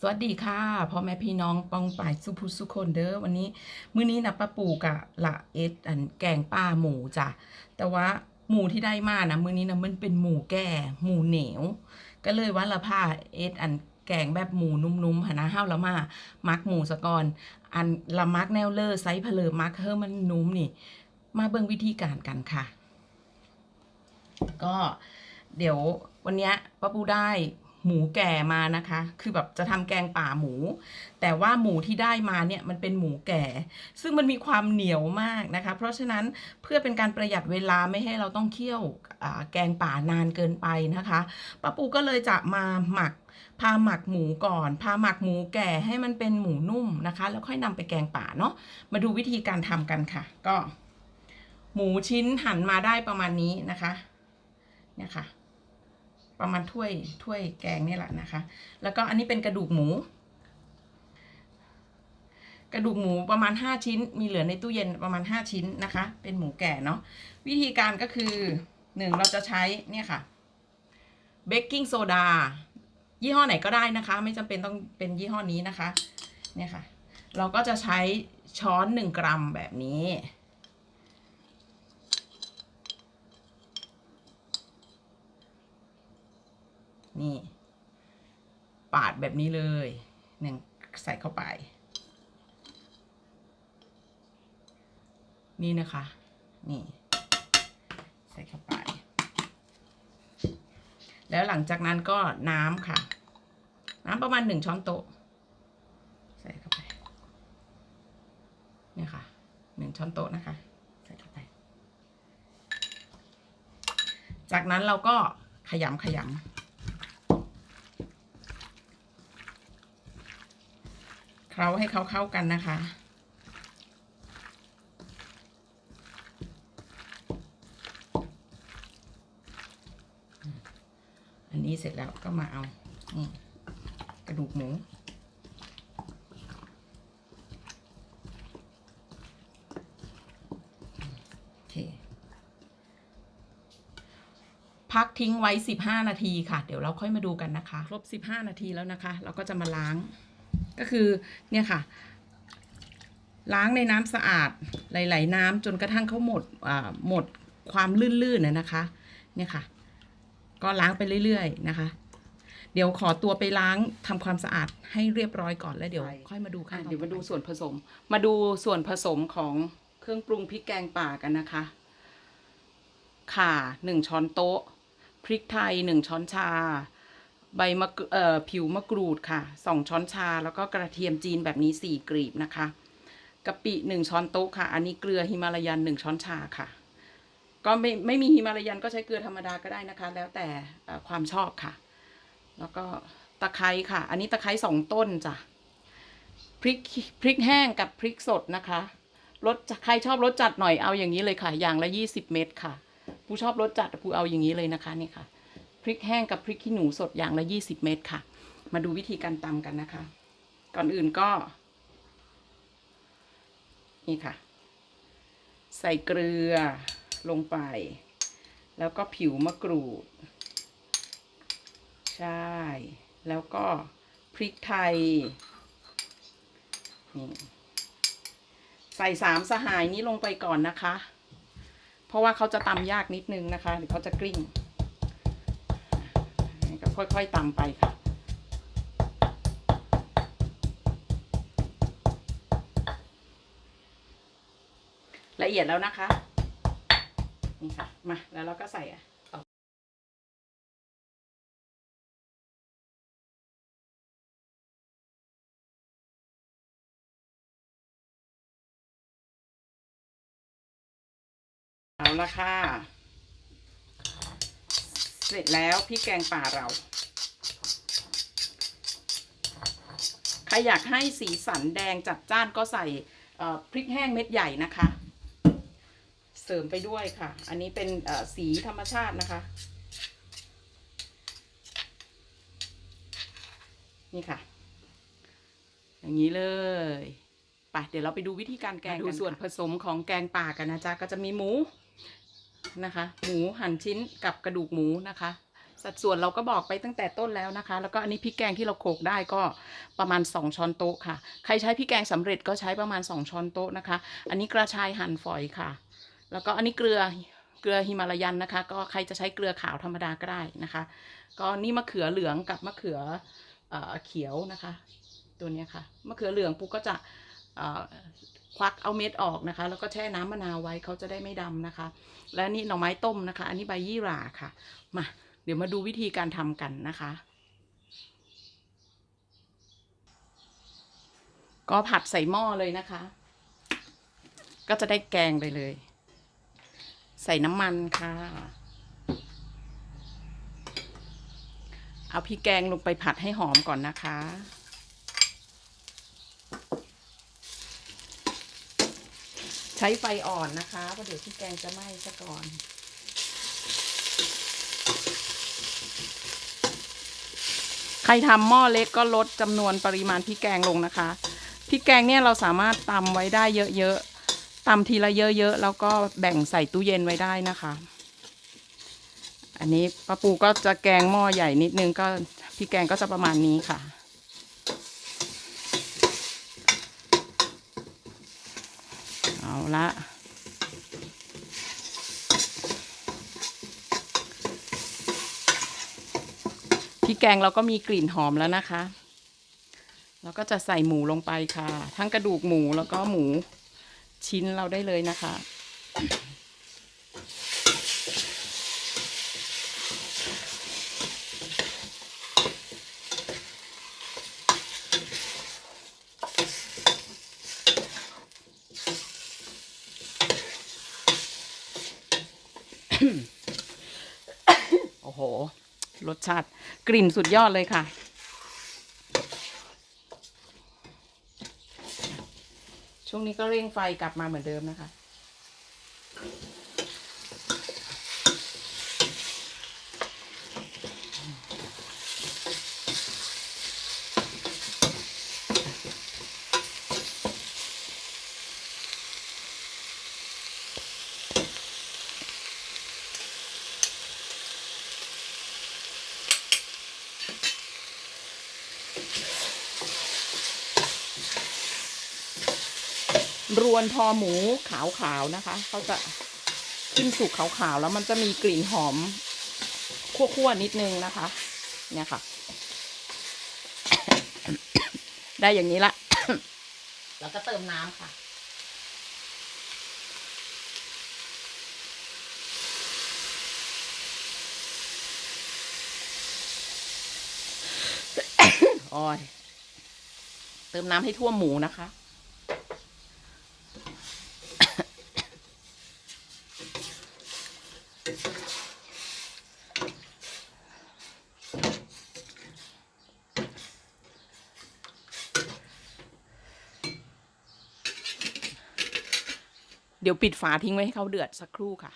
สวัสดีค่ะพ่อแม่พี่น้องปองป่ายสุภูสุคนเด้อวันนี้ มื้อนี้นะป้าปูกะละเอ็ดอันแกงป้าหมูจ้ะแต่ว่าหมูที่ได้มานะมื้อนี้นะมันเป็นหมูแก่หมูเหนียว ก็เลยว่าละผ้าเอ็ดอันแกงแบบหมูนุ่มๆหนะห้าวละมามักหมูสะกอนอันละมักแนวเลอไซส์เพลอมักเฮอมันนุ่มนี่ มาเบิ่งวิธีการกันค่ะ ก็เดี๋ยววันนี้ป้าปูได้ หมูแก่มานะคะ คือแบบจะทำแกงป่าหมู แต่ว่าหมูที่ได้มาเนี่ยมันเป็นหมูแก่ ซึ่งมันมีความเหนียวมากนะคะ เพราะฉะนั้นเพื่อเป็นการประหยัดเวลาไม่ให้เราต้องเคี่ยวแกงป่านานเกินไปนะคะป้าปูก็เลยจะมาหมักพาหมักหมูก่อน พาหมักหมูแก่ให้มันเป็นหมูนุ่มนะคะ แล้วค่อยนำไปแกงป่าเนาะมาดูวิธีการทำกันค่ะ ก็ หมูชิ้นหั่นมาได้ประมาณนี้นะคะเนี่ยค่ะ ประมาณถ้วยถ้วยแกงนี่แหละนะคะ แล้วก็อันนี้เป็นกระดูกหมู กระดูกหมูประมาณ 5 ชิ้น มีเหลือในตู้เย็นประมาณ 5 ชิ้นนะคะ เป็นหมูแก่เนาะวิธีการก็คือหนึ่งเราจะใช้เนี่ยค่ะเบกกิ้งโซดายี่ห้อไหนก็ได้นะคะ ไม่จำเป็นต้องเป็นยี่ห้อนี้นะคะ เนี่ยค่ะ เราก็จะใช้ช้อนหนึ่งกรัมแบบนี้ นี่ ปาดแบบนี้เลยหนึ่งใส่เข้าไป นี่นะคะ นี่ ใส่เข้าไป แล้วหลังจากนั้นก็น้ำค่ะ น้ำประมาณหนึ่งช้อนโต๊ะ ใส่เข้าไปเนี่ยค่ะหนึ่งช้อนโต๊ะนะคะ ใส่เข้าไป จากนั้นเราก็ขยำขยำ เคล้าให้เขาเข้ากันนะคะ อันนี้เสร็จแล้วก็มาเอากระดูกหมูโอเคพักทิ้งไว้ 15 นาทีค่ะ เดี๋ยวเราค่อยมาดูกันนะคะ ครบ 15 นาทีแล้วนะคะ เราก็จะมาล้าง ก็คือเนี่ยค่ะ ล้างในน้ำสะอาดไหลๆน้ำจนกระทั่งเขาหมดอ่าหมดความลื่นๆน่ะนะคะ เนี่ยค่ะ ก็ล้างไปเรื่อยๆนะคะ เดี๋ยวขอตัวไปล้างทำความสะอาดให้เรียบร้อยก่อนแล้วเดี๋ยวค่อยมาดูค่ะเดี๋ยวมาดูส่วนผสม มาดูส่วนผสมของเครื่องปรุงพริกแกงป่ากันนะคะ ข่าหนึ่งช้อนโต๊ะ พริกไทยหนึ่งช้อนชา ใบมะกรูเอ่อผิวมะกรูดค่ะสองช้อนชาแล้วก็กระเทียมจีนแบบนี้สี่กรีบนะคะกะปิหนึ่งช้อนโต๊ะค่ะ อันนี้เกลือฮิมาลายันหนึ่งช้อนชาค่ะ ก็ไม่ไม่มีฮิมาลายันก็ใช้เกลือธรรมดาก็ได้นะคะ แล้วแต่ความชอบค่ะ แล้วก็ตะไคร้ค่ะ อันนี้ตะไคร้สองต้นจ้ะพริกพริกแห้งกับพริกสดนะคะรสใครชอบรสจัดหน่อยเอาอย่างนี้เลยค่ะ อย่างละยี่สิบเม็ดค่ะ ผู้ชอบรสจัดผู้เอาอย่างนี้เลยนะคะนี่ค่ะ พริกแห้งกับพริกขี้หนูสดอย่างละยี่สิบเม็ดค่ะ มาดูวิธีการตำกันนะคะ ก่อนอื่นก็ นี่ค่ะ ใส่เกลือลงไป แล้วก็ผิวมะกรูด ใช่ แล้วก็พริกไทย นี่ใส่สามสหายนี้ลงไปก่อนนะคะ เพราะว่าเขาจะตำยากนิดนึงนะคะเดี๋ยวเขาจะกลิ้ง ค่อยๆตำไปค่ะ ละเอียดแล้วนะคะ นี่ค่ะ มาแล้วเราก็ใส่อะเอาละค่ะ เสร็จแล้วพริกแกงป่าเรา รอยากให้สีสันแดงจัดจ้านก็ใส่พริกแห้งเม็ดใหญ่นะคะ เสริมไปด้วยค่ะ อันนี้เป็นสีธรรมชาตินะคะ นี่ค่ะ อย่างนี้เลยไปเดี๋ยวเราไปดูวิธีการแกงดูส่วนผสมของแกงป่ากันนะจ๊ะก็จะมีหมูนะคะ หมูหั่นชิ้นกับกระดูกหมูนะคะ สัดส่วนเราก็บอกไปตั้งแต่ต้นแล้วนะคะ แล้วก็อันนี้พริกแกงที่เราโขกได้ก็ประมาณ 2 ช้อนโต๊ะค่ะ ใครใช้พริกแกงสำเร็จก็ใช้ประมาณ 2 ช้อนโต๊ะนะคะ อันนี้กระชายหั่นฝอยค่ะ แล้วก็อันนี้เกลือเกลือฮิมาลายันนะคะ ก็ใครจะใช้เกลือขาวธรรมดาก็ได้นะคะ ก็นี่มะเขือเหลืองกับมะเขือเออเขียวนะคะ ตัวนี้ค่ะมะเขือเหลืองปุ๊กก็จะควักเอาเม็ดออกนะคะ แล้วก็แช่น้ำมะนาวไว้เขาจะได้ไม่ดำนะคะ และนี่หน่อไม้ต้มนะคะ อันนี้ใบยี่หร่าค่ะ มา เดี๋ยวมาดูวิธีการทำกันนะคะ ก็ผัดใส่หม้อเลยนะคะ ก็จะได้แกงไปเลย ใส่น้ำมันค่ะ เอาพริกแกงลงไปผัดให้หอมก่อนนะคะใช้ไฟอ่อนนะคะเพราะเดี๋ยวพริกแกงจะไหม้ซะก่อน ใครทำหม้อเล็กก็ลดจำนวนปริมาณพริกแกงลงนะคะพริกแกงเนี่ยเราสามารถตำไว้ได้เยอะๆตำทีละเยอะๆแล้วก็แบ่งใส่ตู้เย็นไว้ได้นะคะ อันนี้ป้าปูก็จะแกงหม้อใหญ่นิดนึงก็พริกแกงก็จะประมาณนี้ค่ะเอาละ พริกแกงเราก็มีกลิ่นหอมแล้วนะคะเราก็จะใส่หมูลงไปค่ะ ทั้งกระดูกหมูแล้วก็หมูชิ้นเราได้เลยนะคะ โอ้โห รสชาติ กลิ่นสุดยอดเลยค่ะ ช่วงนี้ก็เร่งไฟกลับมาเหมือนเดิมนะคะ รวนพอหมูขาวๆนะคะ เขาจะขึ้นสุกขาวๆแล้วมันจะมีกลิ่นหอมคั่วๆนิดนึงนะคะ เนี่ยค่ะ ได้อย่างนี้ละ แล้วก็เติมน้ำค่ะ โอ้ยเติมน้ำให้ท่วมหมูนะคะ ดี๋ยวปิดฝาทิ้งไว้ให้เขาเดือดสักครู่ค่ะ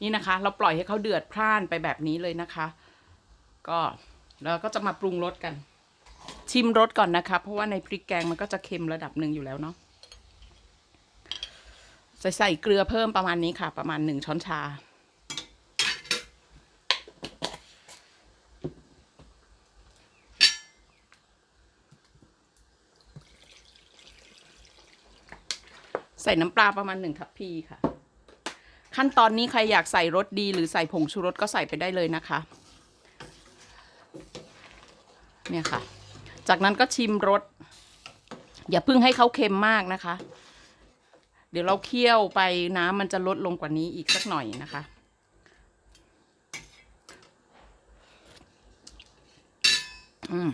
นี่นะคะ เราปล่อยให้เขาเดือดพร่านไปแบบนี้เลยนะคะ ก็เราก็จะมาปรุงรสกัน ชิมรสก่อนนะคะ เพราะว่าในพริกแกงมันก็จะเค็มระดับหนึ่งอยู่แล้วเนาะใส่ใส่เกลือเพิ่มประมาณนี้ค่ะ ประมาณหนึ่งช้อนชา ส่น้ำปลาประมาณหนึ่งทัพพีค่ะ ขั้นตอนนี้ใครอยากใส่รสดี หรือใส่ผงชูรสก็ใส่ไปได้เลยนะคะ เนี่ยค่ะ จากนั้นก็ชิมรสอย่าเพิ่งให้เขาเค็มมากนะคะ เดี๋ยวเราเคี่ยวไปน้ำมันจะลดลงกว่านี้อีกสักหน่อยนะคะอืม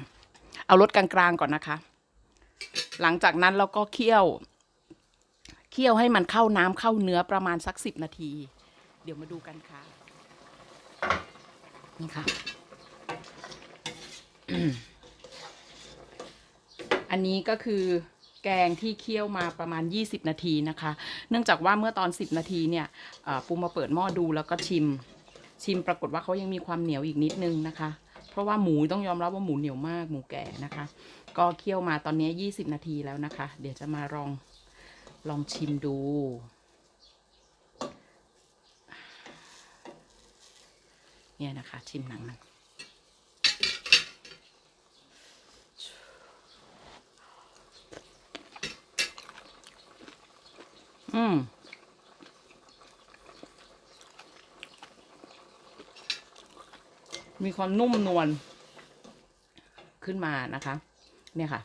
เอารสกลางๆก่อนนะคะ หลังจากนั้นเราก็เคี่ยว เคี่ยวให้มันเข้าน้ำเข้าเนื้อประมาณสักสิบนาที เดี๋ยวมาดูกันค่ะ นี่ค่ะ อันนี้ก็คือแกงที่เคี่ยวมาประมาณ 20 นาทีนะคะ เนื่องจากว่าเมื่อตอน 10 นาทีเนี่ยปูมาเปิดหม้อดูแล้วก็ชิม ชิมปรากฏว่าเขายังมีความเหนียวอีกนิดนึงนะคะ เพราะว่าหมูต้องยอมรับว่าหมูเหนียวมากหมูแก่นะคะ ก็เคี่ยวมาตอนนี้ 20 นาทีแล้วนะคะ เดี๋ยวจะมาลอง ลองชิมดู เนี่ยนะคะ ชิมหนังมันอืมมีความนุ่มนวลขึ้นมานะคะ เนี่ยค่ะ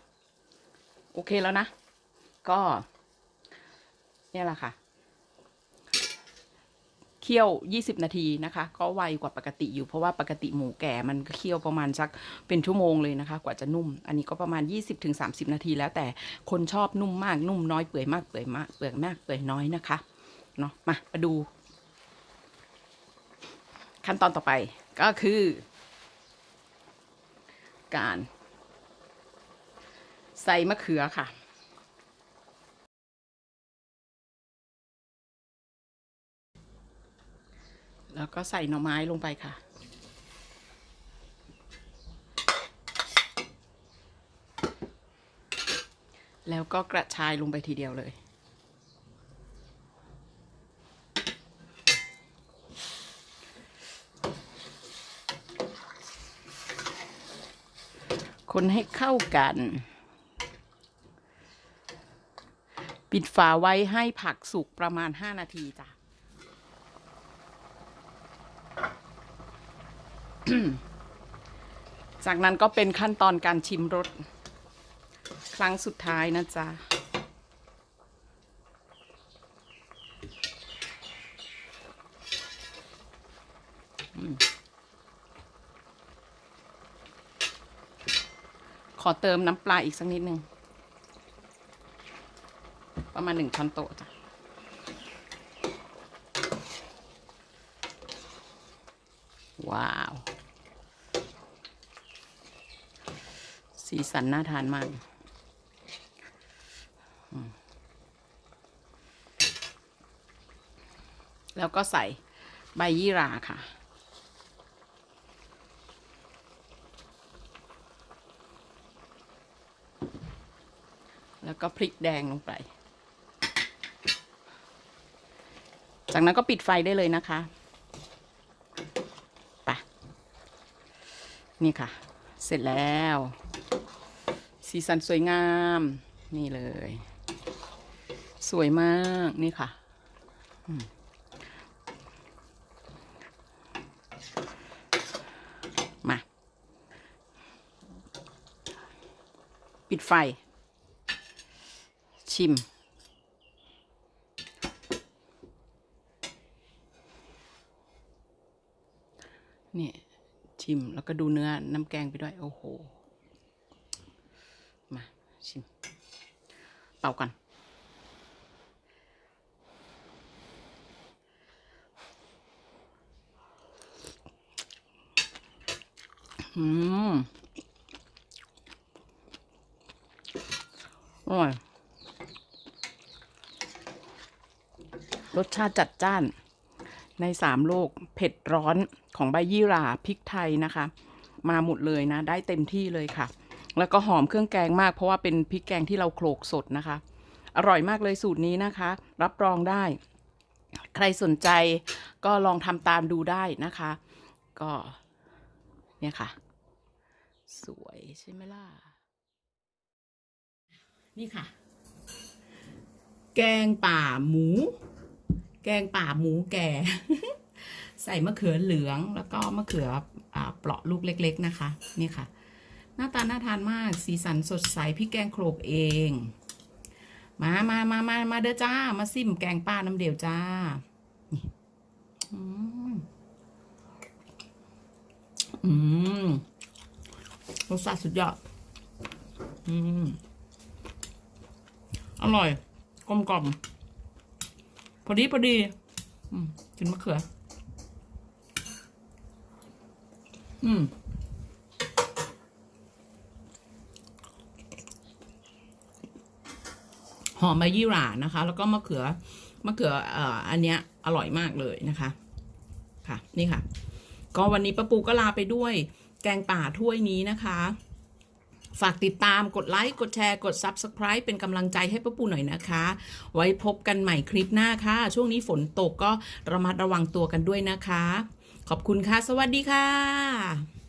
โอเคแล้วนะ ก็ เนี่ยแหละค่ะเคี่ยว 20 นาทีนะคะ ก็ไวกว่าปกติอยู่เพราะว่าปกติหมูแก่มันเคี่ยวประมาณสักเป็นชั่วโมงเลยนะคะ กว่าจะนุ่ม อันนี้ก็ประมาณ 20-30 นาทีแล้วแต่คนชอบนุ่มมากนุ่มน้อยเปื่อยมากเปื่อยมากเปื่อยมากเปื่อยน้อยนะคะเนาะมามาดู ขั้นตอนต่อไปก็คือ การ ใส่มะเขือค่ะ ก็ใส่หน่อไม้ลงไปค่ะ แล้วก็กระชายลงไปทีเดียวเลย คนให้เข้ากันปิดฝาไว้ให้ผักสุกประมาณ 5 นาทีจ้ะ จากนั้นก็เป็นขั้นตอนการชิมรสครั้งสุดท้ายนะจ๊ะขอเติมน้ำปลาอีกสักนิดหนึ่ง ประมาณหนึ่งช้อนโต๊ะจ้ะ ว้าว สีสันน่าทานมาก แล้วก็ใส่ใบยี่ราค่ะ แล้วก็พริกแดงลงไป จากนั้นก็ปิดไฟได้เลยนะคะไปนี่ค่ะ เสร็จแล้ว สีสันสวยงาม นี่เลย สวยมากนี่ค่ะมมา ปิดไฟ ชิม นี่ ชิมแล้วก็ดูเนื้อน้ำแกงไปด้วย โอ้โห มา ชิม เป่ากันอืมอร่อย รสชาติจัดจ้าน ในสามโลก เผ็ดร้อนของใบยี่หร่าพริกไทยนะคะ มาหมดเลยนะ ได้เต็มที่เลยค่ะ แล้วก็หอมเครื่องแกงมากเพราะว่าเป็นพริกแกงที่เราโขลกสดนะคะ อร่อยมากเลยสูตรนี้นะคะ รับรองได้ ใครสนใจก็ลองทำตามดูได้นะคะ ก็เนี่ยค่ะ สวยใช่ไหมล่ะ นี่ค่ะ แกงป่าหมู แกงป่าหมูแก่ ใส่มะเขือเหลืองแล้วก็มะเขืออเปราะลูกเล็ก ๆ นะคะ นี่ค่ะ หน้าตาน่าทานมาก สีสันสดใสพี่แกงโขลกเอง มามามามามาเด้อจ้า มาซิมแกงป้าน้ำเดียวจ้านี่อืมอืมรสชาติสุดยอด อืม อร่อย กลมกล่อม พอดี พอดีอืมกินมะเขือ อืม หอมใบยี่หร่านะคะ แล้วก็มะเขือมะเขือเอ่ออันเนี้ยอร่อยมากเลยนะคะ ค่ะ นี่ค่ะ ก็วันนี้ป้าปูก็ลาไปด้วยแกงป่าถ้วยนี้นะคะ ฝากติดตามกดไลค์กดแชร์กด Subscribe เป็นกำลังใจให้ป้าปูหน่อยนะคะ ไว้พบกันใหม่คลิปหน้าค่ะ ช่วงนี้ฝนตกก็ระมัดระวังตัวกันด้วยนะคะ ขอบคุณค่ะ สวัสดีค่ะ